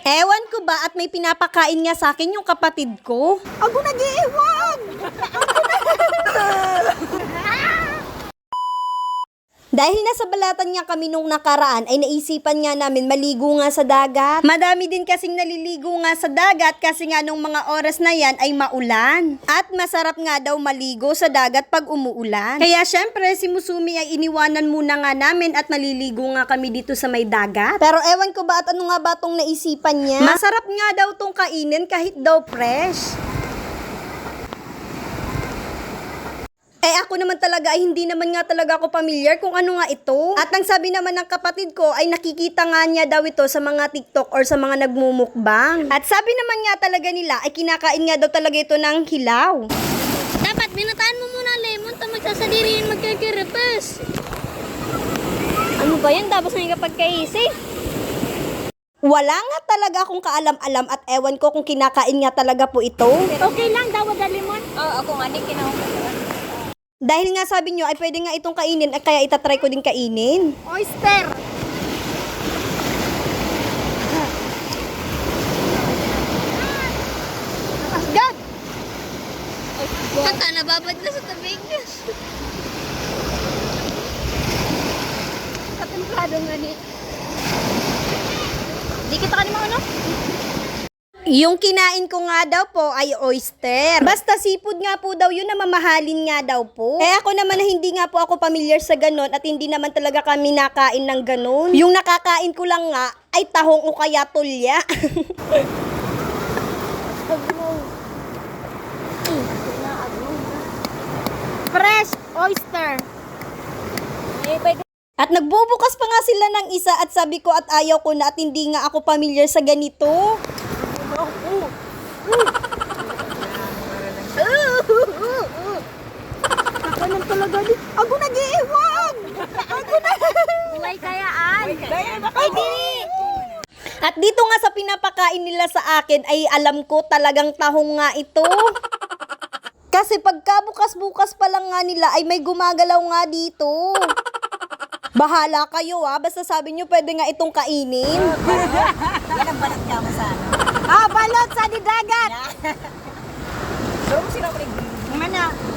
Ewan ko ba at may pinapakain nga sa akin yung kapatid ko? Ako nag-iiwan! Dahil nasa balatan nga kami nung nakaraan ay naisipan nga namin maligo nga sa dagat. Madami din kasing naliligo nga sa dagat kasi nga nung mga oras na yan ay maulan. At masarap nga daw maligo sa dagat pag umuulan. Kaya syempre si Musumi ay iniwanan muna nga namin at maliligo nga kami dito sa may dagat. Pero ewan ko ba at ano nga ba tong naisipan niya? Masarap nga daw tong kainin kahit daw fresh. Eh ako naman talaga ay hindi naman nga talaga ako familiar kung ano nga ito. At ang sabi naman ng kapatid ko ay nakikita nga niya daw ito sa mga TikTok or sa mga nagmumukbang. At sabi naman nga talaga nila ay kinakain nga daw talaga ito ng hilaw. Dapat binataan mo muna ang lemon ta magsasadiri yung magkakirepes. Ano ba yan? Tapos na yung kapag kaisi. Wala nga talaga akong kaalam-alam at ewan ko kung kinakain nga talaga po ito. Okay lang daw wag lemon. Oo, ako nga din kinahong Dahil nga sabi nyo ay pwede nga itong kainin at kaya itatry ko din kainin. Oyster! Asgad! Kanta nababad na sa tabing. Katemplado nga ni. Di kita ka ni mga ano? Yung kinain ko nga daw po ay oyster. Basta seafood nga po daw yun na mamahalin nga daw po. Eh ako naman na hindi nga po ako familiar sa ganon at hindi naman talaga kami nakain ng ganon. Yung nakakain ko lang nga ay tahong o kaya tulya. Fresh oyster! At nagbubukas pa nga sila ng isa at sabi ko at ayaw ko na at hindi nga ako familiar sa ganito. Talaga ni. Ako nag-iiwan! Ako na! Buhay kayaan. Ay, di! At dito nga sa pinapakain nila sa akin ay alam ko talagang tahong nga ito. Kasi pagka bukas-bukas pa lang nga nila ay may gumagalaw nga dito. Bahala kayo ah, basta sabi nyo pwede nga itong kainin. Yan ang balat ka mo sa. Ah, balot sa di dagat! Pero mo sila ulit. Mana?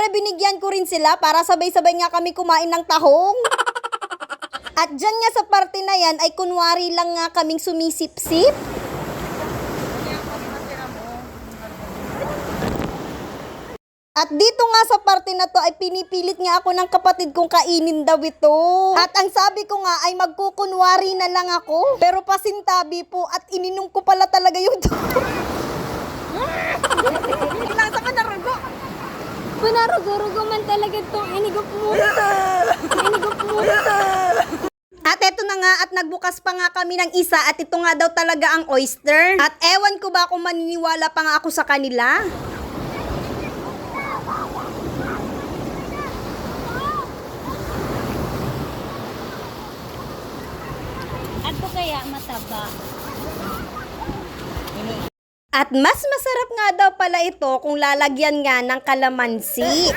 Siyempre binigyan ko rin sila para sabay-sabay nga kami kumain ng tahong. At dyan nga sa parte na yan ay kunwari lang nga kaming sumisip-sip. At dito nga sa parte na to ay pinipilit nga ako ng kapatid kong kainin daw ito. At ang sabi ko nga ay magkukunwari na lang ako. Pero pasintabi po at ininom ko pala talaga yung Ilang sa ka narugo. Panarugo-rugo man talaga itong inigop mo. Inigop mo. At eto na nga at nagbukas pa nga kami ng isa at ito nga daw talaga ang oyster. At ewan ko ba kung maniniwala pa nga ako sa kanila. Ato kaya mataba. At mas masarap nga daw pala ito kung lalagyan nga ng kalamansi.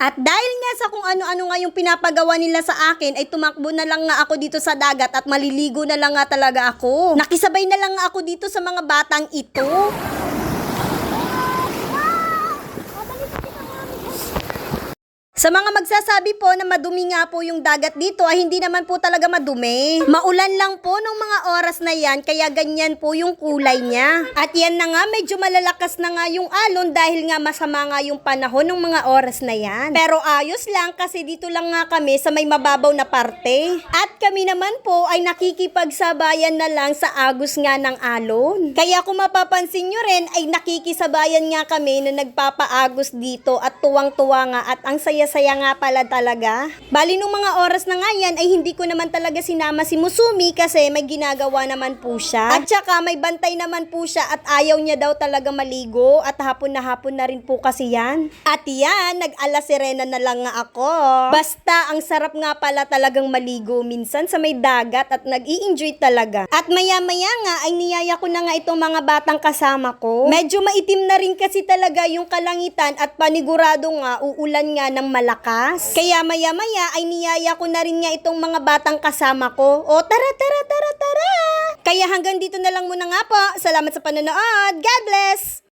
At dahil nga sa kung ano-ano nga yung pinapagawa nila sa akin, ay tumakbo na lang nga ako dito sa dagat at maliligo na lang nga talaga ako. Nakisabay na lang nga ako dito sa mga batang ito. Sa mga magsasabi po na madumi nga po yung dagat dito ay hindi naman po talaga madumi. Maulan lang po nung mga oras na yan kaya ganyan po yung kulay niya. At yan na nga medyo malalakas na nga yung alon dahil nga masama nga yung panahon ng mga oras na yan. Pero ayos lang kasi dito lang nga kami sa may mababaw na parte. At kami naman po ay nakikipagsabayan na lang sa agos nga ng alon. Kaya kung mapapansin nyo rin ay nakikisabayan nga kami na nagpapaagos dito at tuwang-tuwa nga at ang saya-saya nga pala talaga. Bali nung mga oras na nga yan ay hindi ko naman talaga sinama si Musumi kasi may ginagawa naman po siya. At saka may bantay naman po siya at ayaw niya daw talaga maligo at hapon na hapon na rin po kasi yan. At yan, nag-ala sirena na lang nga ako. Basta ang sarap nga pala talagang maligo minsan sa may dagat at nag enjoy talaga. At maya-maya nga ay niyaya ko na nga itong mga batang kasama ko. Medyo maitim na rin kasi talaga yung kalangitan at panigurado nga uulan nga ng malakas. Kaya maya-maya ay niyaya ko na rin nga itong mga batang kasama ko. O tara, tara, tara, tara! Kaya hanggang dito na lang muna nga po. Salamat sa panonood. God bless!